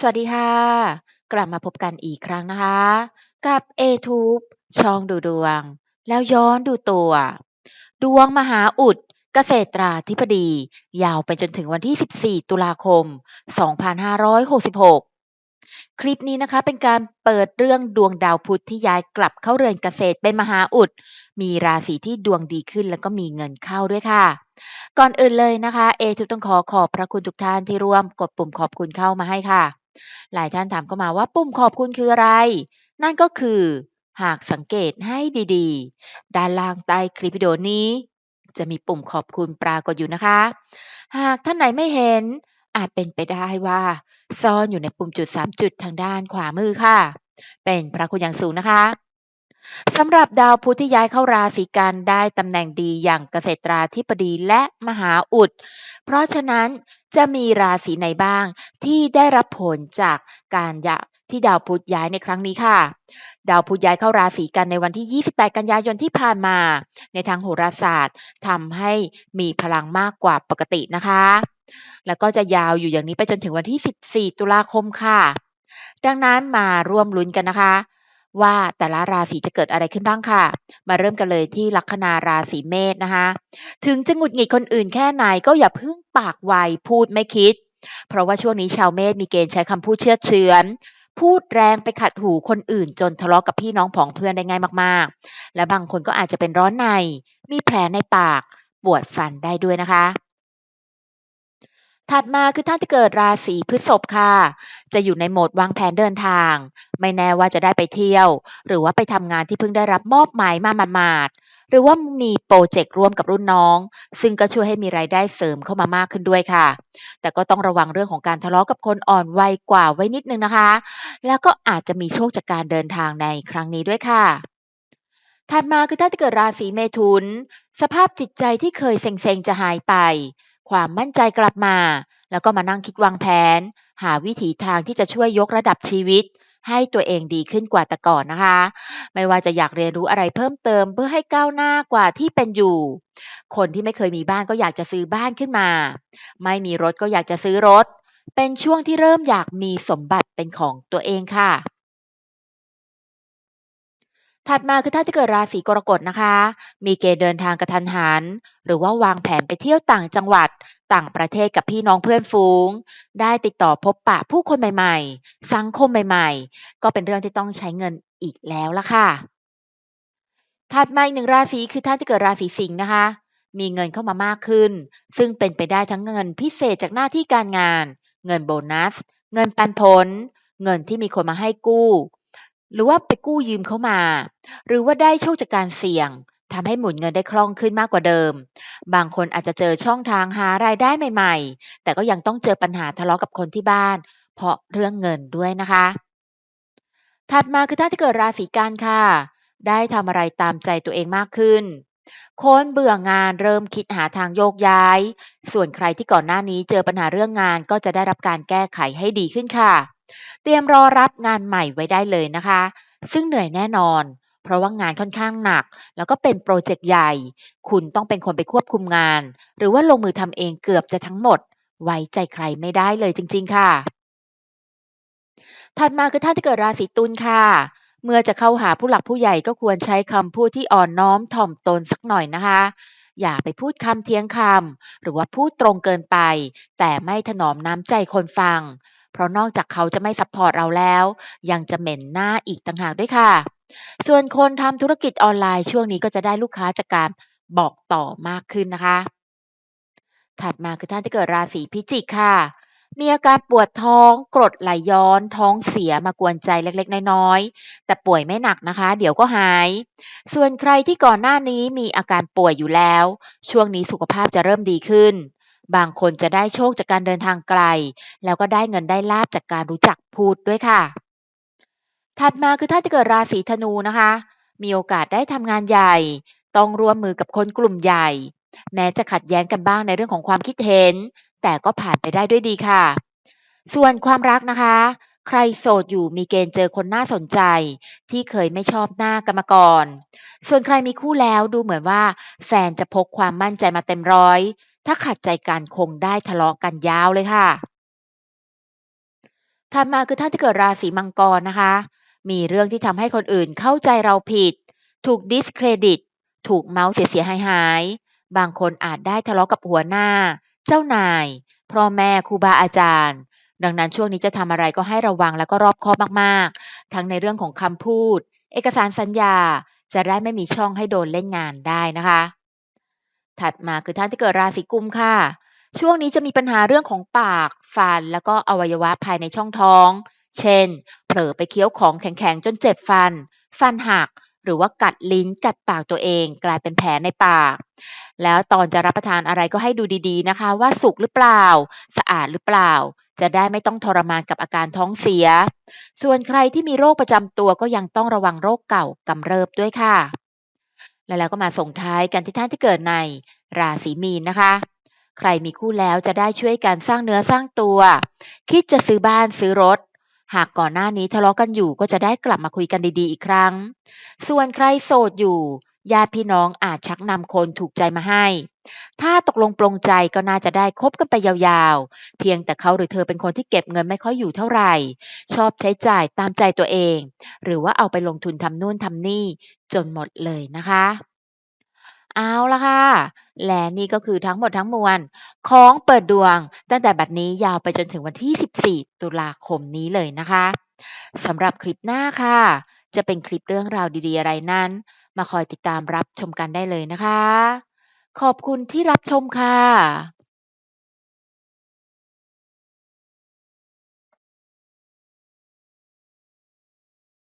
สวัสดีค่ะ กลับมาพบกันอีกครั้งนะคะ กับ A-Tube ช่องดูดวง แล้วย้อนดูตัว ดวงมหาอุด เกษตราธิบดี ยาวไปจนถึงวันที่ 14 ตุลาคม 2566 คลิปนี้นะคะเป็นการเปิดเรื่องดวงดาวพุธที่ย้ายกลับเข้าเรือนเกษตรเป็นมหาอุด มีราศีที่ดวงดีขึ้นแล้วก็มีเงินเข้าด้วยค่ะก่อนอื่นเลยนะคะ A-Tube ต้องขอขอบพระคุณทุกท่านที่ร่วมกดปุ่มขอบคุณเข้ามาให้ค่ะ หลายท่านถามเข้ามาว่าปุ่มขอบคุณคืออะไร นั่นก็คือ หากสังเกตให้ดีๆ ด้านล่างใต้คลิปวิดีโอนี้ จะมีปุ่มขอบคุณปรากฏอยู่นะคะ หากท่านไหนไม่เห็น อาจเป็นไปได้ว่า ซ่อนอยู่ในปุ่มจุด 3 จุดทางด้านขวามือค่ะ เป็นพระคุณอย่างสูงนะคะสำหรับดาวพุธที่ย้ายเข้าราศีกันได้ตำแหน่งดีอย่างเกษตราธิบดีและมหาอุด เพราะฉะนั้น จะมีราศีไหนบ้าง ที่ได้รับผลจากการยะที่ดาวพุธย้ายในครั้งนี้ค่ะ ดาวพุธย้ายเข้าราศีกันในวันที่ 28 กันยายนที่ผ่านมา ในทางโหราศาสตร์ทำให้มีพลังมากกว่าปกตินะคะ แล้วก็จะยาวอยู่อย่างนี้ไปจนถึงวันที่ 14 ตุลาคมค่ะ ดังนั้นมาร่วมลุ้นกันนะคะ ว่าแต่ละราศีจะเกิดอะไรขึ้นบ้างค่ะ มาเริ่มกันเลยที่ลัคนาราศีเมษนะคะ ถึงจะหงุดหงิดคนอื่นแค่ไหนก็อย่าพิ่งปากไวพูดไม่คิด เพราะว่าช่วงนี้ชาวเมษมีเกณฑ์ใช้คำพูดเชื่อเฉือนพูดแรงไปขัดหูคนอื่นจนทะเลาะกับพี่น้องผองเพื่อนได้ง่ายมากๆ และบางคนก็อาจจะเป็นร้อนใน มีแผลในปาก ปวดฟันได้ด้วยนะคะ ถัดมาคือท่านที่เกิดราศีพฤษภค่ะ จะอยู่ในโหมดวางแผนเดินทาง ไม่แน่ว่าจะได้ไปเที่ยว หรือว่าไปทำงานที่เพิ่งได้รับมอบหมายมาหมาดๆหรือว่ามีโปรเจกต์ร่วมกับรุ่นน้อง ซึ่งก็ช่วยให้มีรายได้เสริมเข้ามามากขึ้นด้วยค่ะ แต่ก็ต้องระวังเรื่องของการทะเลาะกับคนอ่อนวัยกว่าไว้นิดนึงนะคะ แล้วก็อาจจะมีโชคจากการเดินทางในครั้งนี้ด้วยค่ะถัดมาคือท่านที่เกิดราศีเมถุน สภาพจิตใจที่เคยเซ็งๆจะหายไป ความมั่นใจกลับมา แล้วก็มานั่งคิดวางแผน หาวิถีทางที่จะช่วยยกระดับชีวิต ให้ตัวเองดีขึ้นกว่าแต่ก่อนนะคะ ไม่ว่าจะอยากเรียนรู้อะไรเพิ่มเติมเพื่อให้ก้าวหน้ากว่าที่เป็นอยู่ คนที่ไม่เคยมีบ้านก็อยากจะซื้อบ้านขึ้นมา ไม่มีรถก็อยากจะซื้อรถ เป็นช่วงที่เริ่มอยากมีสมบัติเป็นของตัวเองค่ะ ถัดมาคือท่านที่เกิดราศีกรกฎนะคะ มีเกณฑ์เดินทางกระทันหัน หรือว่าวางแผนไปเที่ยวต่างจังหวัด ต่างประเทศกับพี่น้องเพื่อนฝูง ได้ติดต่อพบปะผู้คนใหม่ๆ สังคมใหม่ๆ ก็เป็นเรื่องที่ต้องใช้เงินอีกแล้วละค่ะ ถัดมาอีกหนึ่งราศีคือท่านที่เกิดราศีสิงห์นะคะ มีเงินเข้ามามากขึ้น ซึ่งเป็นไปได้ทั้งเงินพิเศษจากหน้าที่การงาน เงินโบนัส เงินปันผล เงินที่มีคนมาให้กู้ หรือว่าไปกู้ยืมเขามา หรือว่าได้โชคจากการเสี่ยงทำให้หมุนเงินได้คล่องขึ้นมากกว่าเดิม บางคนอาจจะเจอช่องทางหารายได้ใหม่ๆ แต่ก็ยังต้องเจอปัญหาทะเลาะกับคนที่บ้าน เพราะเรื่องเงินด้วยนะคะ ถัดมาคือท่านที่เกิดราศีกันค่ะ ได้ทำอะไรตามใจตัวเองมากขึ้นคนเบื่องานเริ่มคิดหาทางโยกย้าย ส่วนใครที่ก่อนหน้านี้เจอปัญหาเรื่องงานก็จะได้รับการแก้ไขให้ดีขึ้นค่ะ เตรียมรอรับงานใหม่ไว้ได้เลยนะคะ ซึ่งเหนื่อยแน่นอน เพราะว่างานค่อนข้างหนัก แล้วก็เป็นโปรเจกต์ใหญ่ คุณต้องเป็นคนไปควบคุมงาน หรือว่าลงมือทำเองเกือบจะทั้งหมด ไว้ใจใครไม่ได้เลยจริง ๆ ค่ะ ถัดมาคือท่านที่เกิดราศีตุลค่ะ เมื่อจะเข้าหาผู้หลักผู้ใหญ่ก็ควรใช้คำพูดที่อ่อนน้อมถ่อมตนสักหน่อยนะคะ อย่าไปพูดคำเทียงคำหรือว่าพูดตรงเกินไป แต่ไม่ถนอมน้ำใจคนฟัง เพราะนอกจากเขาจะไม่ซัพพอร์ตเราแล้ว ยังจะเหม็นหน้าอีกต่างหากด้วยค่ะ ส่วนคนทำธุรกิจออนไลน์ช่วงนี้ก็จะได้ลูกค้าจากการบอกต่อมากขึ้นนะคะ ถัดมาคือท่านที่เกิดราศีพิจิกค่ะมีอาการปวดท้องกรดไหลย้อน ท้องเสียมากวนใจเล็กๆ น้อยๆ แต่ป่วยไม่หนักนะคะ เดี๋ยวก็หาย ส่วนใครที่ก่อนหน้านี้มีอาการป่วยอยู่แล้ว ช่วงนี้สุขภาพจะเริ่มดีขึ้น บางคนจะได้โชคจากการเดินทางไกล แล้วก็ได้เงินได้ลาบจากการรู้จักพูดด้วยค่ะ ถัดมาคือท่านที่เกิดราศีธนูนะคะ มีโอกาสได้ทำงานใหญ่ ต้องร่วมมือกับคนกลุ่มใหญ่ แม้จะขัดแย้งกันบ้างในเรื่องของความคิดเห็น แต่ก็ผ่านไปได้ด้วยดีค่ะ ส่วนความรักนะคะ ใครโสดอยู่มีเกณฑ์เจอคนน่าสนใจ ที่เคยไม่ชอบหน้ากันมาก่อน ส่วนใครมีคู่แล้วดูเหมือนว่า แฟนจะพกความมั่นใจมาเต็มร้อย ถ้าขัดใจกันคงได้ทะเลาะกันยาวเลยค่ะถัดมาคือท่านที่เกิดราศีมังกรนะคะ มีเรื่องที่ทำให้คนอื่นเข้าใจเราผิด ถูก discredit ถูกเมาส์เสียๆหาย บางคนอาจได้ทะเลาะกับหัวหน้า เจ้านายพ่อแม่ครูบาอาจารย์ ดังนั้นช่วงนี้จะทำอะไรก็ให้ระวังแล้วก็รอบคอบมากๆ ทั้งในเรื่องของคำพูด เอกสารสัญญา จะได้ไม่มีช่องให้โดนเล่นงานได้นะคะ ถัดมาคือท่านที่เกิดราศีกุมค่ะ ช่วงนี้จะมีปัญหาเรื่องของปาก ฟัน แล้วก็อวัยวะภายในช่องท้อง เช่น เผลอไปเคี้ยวของแข็งๆ จนเจ็บฟัน ฟันหัก หรือว่ากัดลิ้นกัดปากตัวเอง กลายเป็นแผลในปาก แล้วตอนจะรับประทานอะไรก็ให้ดูดีๆนะคะ ว่าสุกหรือเปล่า สะอาดหรือเปล่า จะได้ไม่ต้องทรมานกับอาการท้องเสีย ส่วนใครที่มีโรคประจำตัวก็ยังต้องระวังโรคเก่ากำเริบด้วยค่ะ แล้วเราก็มาส่งท้ายกันที่ท่านที่เกิดในราศีมีนนะคะ ใครมีคู่แล้วจะได้ช่วยกันสร้างเนื้อสร้างตัว คิดจะซื้อบ้านซื้อรถ หากก่อนหน้านี้ทะเลาะกันอยู่ก็จะได้กลับมาคุยกันดีๆอีกครั้ง ส่วนใครโสดอยู่ ญาติพี่น้องอาจชักนำคนถูกใจมาให้ ถ้าตกลงปลงใจก็น่าจะได้คบกันไปยาวๆ เพียงแต่เขาหรือเธอเป็นคนที่เก็บเงินไม่ค่อยอยู่เท่าไหร่ ชอบใช้จ่ายตามใจตัวเอง หรือว่าเอาไปลงทุนทำนู่นทำนี่จนหมดเลยนะคะ เอาละค่ะ และนี่ก็คือทั้งหมดทั้งมวลของเปิดดวง ตั้งแต่บัดนี้ยาวไปจนถึงวันที่ 14 ตุลาคมนี้เลยนะคะสำหรับคลิปหน้าค่ะ จะเป็นคลิปเรื่องราวดีๆอะไรนั้น มาคอยติดตามรับชมกันได้เลยนะคะ ขอบคุณที่รับชมค่ะ